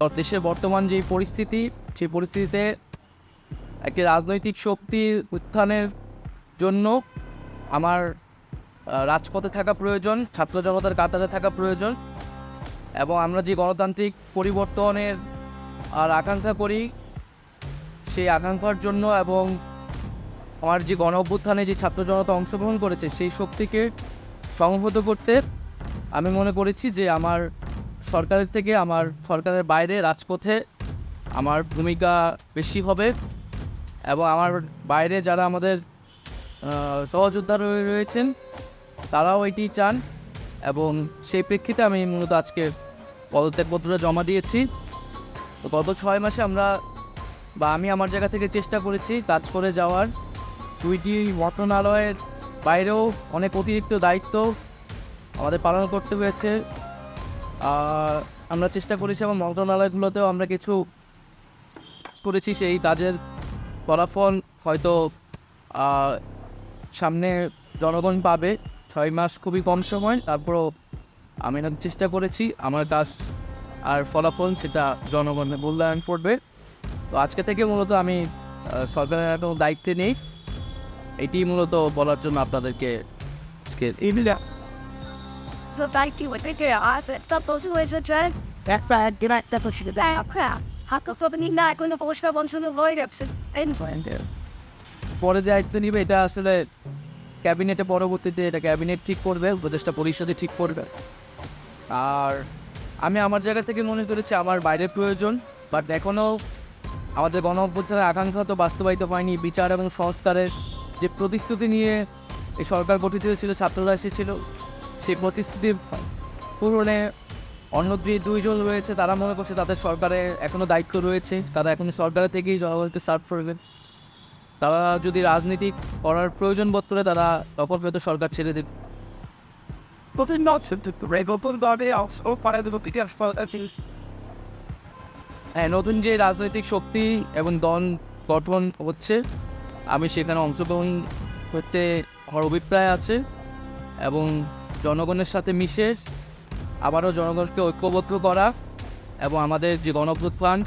দেশের বর্তমান যে পরিস্থিতি, সেই পরিস্থিতিতে একটি রাজনৈতিক শক্তির উত্থানের জন্য আমার রাজপথে থাকা প্রয়োজন, ছাত্র জনতার কাতারে থাকা প্রয়োজন এবং আমরা যে গণতান্ত্রিক পরিবর্তনের আর আকাঙ্ক্ষা করি, সেই আকাঙ্ক্ষার জন্য এবং আমার যে গণ অভ্যুত্থানে যে ছাত্র জনতা অংশগ্রহণ করেছে, সেই শক্তিকে সংহত করতে আমি মনে করেছি যে আমার সরকারের থেকে আমার, সরকারের বাইরে, রাজপথে আমার ভূমিকা বেশি হবে এবং আমার বাইরে যারা আমাদের সহযোদ্ধা রয়েছেন, তারাও এটি চান এবং সেই প্রেক্ষিতে আমি মূলত আজকে পদত্যাগপত্রটা জমা দিয়েছি। তো গত ছয় মাসে আমরা, বা আমি আমার জায়গা থেকে চেষ্টা করেছি কাজ করে যাওয়ার। দুইটি মন্ত্রণালয়ের বাইরেও অনেক অতিরিক্ত দায়িত্ব আমাদের পালন করতে হয়েছে। আমরা চেষ্টা করেছি এবং মন্ত্রণালয়গুলোতেও আমরা কিছু করেছি সেই কাজের ফলাফল হয়তো সামনে জনগণ পাবে। ছয় মাস খুবই কম সময়, তারপরও আমি চেষ্টা করেছি। আমার কাজ আর ফলাফল সেটা জনগণের মূল্যায়ন করবে। তো আজকে থেকে মূলত আমি সরকারের একটা দায়িত্বে নেই। এটি মূলত বলার জন্য আপনাদেরকে আজকে The to it. Okay, I said, stop those ways of trying. That's right. Get out the push the back. Not to push up onto the void episode? And পরে দায়িত্ব নিবে এটা আসলে ক্যাবিনেটে পরবর্তীতে এটা ক্যাবিনেট ঠিক করবে উপদেষ্টা পরিষদে ঠিক করবে আর আমি আমার জায়গা থেকে মনে করেছি আমার বাইরের প্রয়োজন বাট এখনও আমাদের গণ আকাঙ্ক্ষা তো বাস্তবায়িত হয়নি বিচার এবং সংস্কারের যে প্রতিশ্রুতি নিয়ে এই সরকার গঠিত হয়েছিল ছাত্ররা এসেছিল সেই প্রতিশ্রুতি পূরণে অন্য যে দুইজন রয়েছে তারা মনে করছে তাদের সরকারে এখনও দায়িত্ব রয়েছে তারা এখন সরকারের থেকেই জনগণকে সার্ভ করবেন তারা যদি রাজনীতি করার প্রয়োজন বোধ করে তারা তখন হয়তো সরকার ছেড়ে দেবে. হ্যাঁ নতুন যে রাজনৈতিক শক্তি এবং দল গঠন হচ্ছে আমি সেখানে অংশগ্রহণ করতে আমার অভিপ্রায় আছে এবং জনগণের সাথে মিশে আবারও জনগণকে ঐক্যবদ্ধ করা এবং আমাদের যে গণপ্রত্যান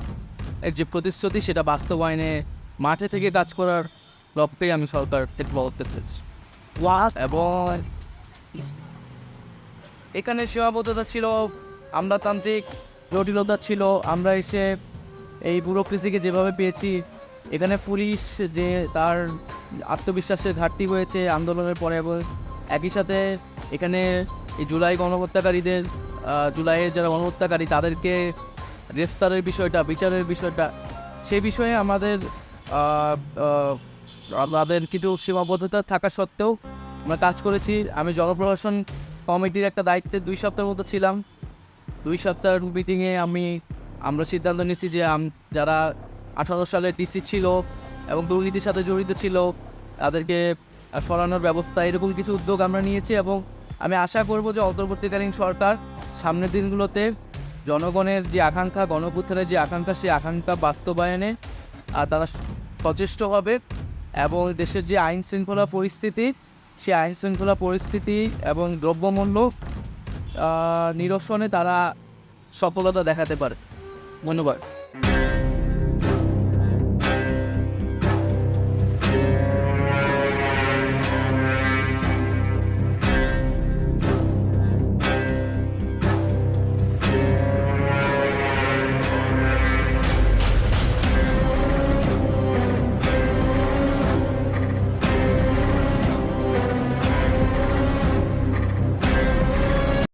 এর যে প্রতিশ্রুতি সেটা বাস্তবায়নে মাঠে থেকে কাজ করার লক্ষ্যেই আমি সরকার থেকে পদত্যাগ করছি এবং এখানে সীমাবদ্ধতা ছিল আমলাতান্ত্রিক জটিলতা ছিল আমরা এসে এই ব্যুরোক্রেসিকে যেভাবে পেয়েছি এখানে পুলিশ যে তার আত্মবিশ্বাসের ঘাটতি হয়েছে আন্দোলনের পরে এবং একই সাথে এখানে এই জুলাই গণহত্যাকারীদের জুলাইয়ের যারা গণহত্যাকারী তাদেরকে গ্রেফতারের বিষয়টা বিচারের বিষয়টা সে বিষয়ে আমাদের আহ, কিছু সীমাবদ্ধতা থাকা সত্ত্বেও আমরা কাজ করেছি। আমি জনপ্রশাসন কমিটির একটা দায়িত্বে দুই সপ্তাহের মতো ছিলাম। দুই সপ্তাহের মিটিংয়ে আমি আমরা সিদ্ধান্ত নিয়েছি যে যারা আঠারো সালে ডিসি ছিল এবং দুর্নীতির সাথে জড়িত ছিল তাদেরকে সরানোর ব্যবস্থা এরকম কিছু উদ্যোগ আমরা নিয়েছি এবং আমি আশা করব যে অন্তর্বর্তীকালীন সরকার সামনের দিনগুলোতে জনগণের যে আকাঙ্ক্ষা গণপুত্রের যে আকাঙ্ক্ষা, সেই আকাঙ্ক্ষা বাস্তবায়নে তারা সচেষ্ট হবে এবং দেশের যে আইন শৃঙ্খলা পরিস্থিতি, সেই আইন শৃঙ্খলা পরিস্থিতি এবং দ্রব্যমূল্য নিরসনে তারা সফলতা দেখাতে পারে। ধন্যবাদ।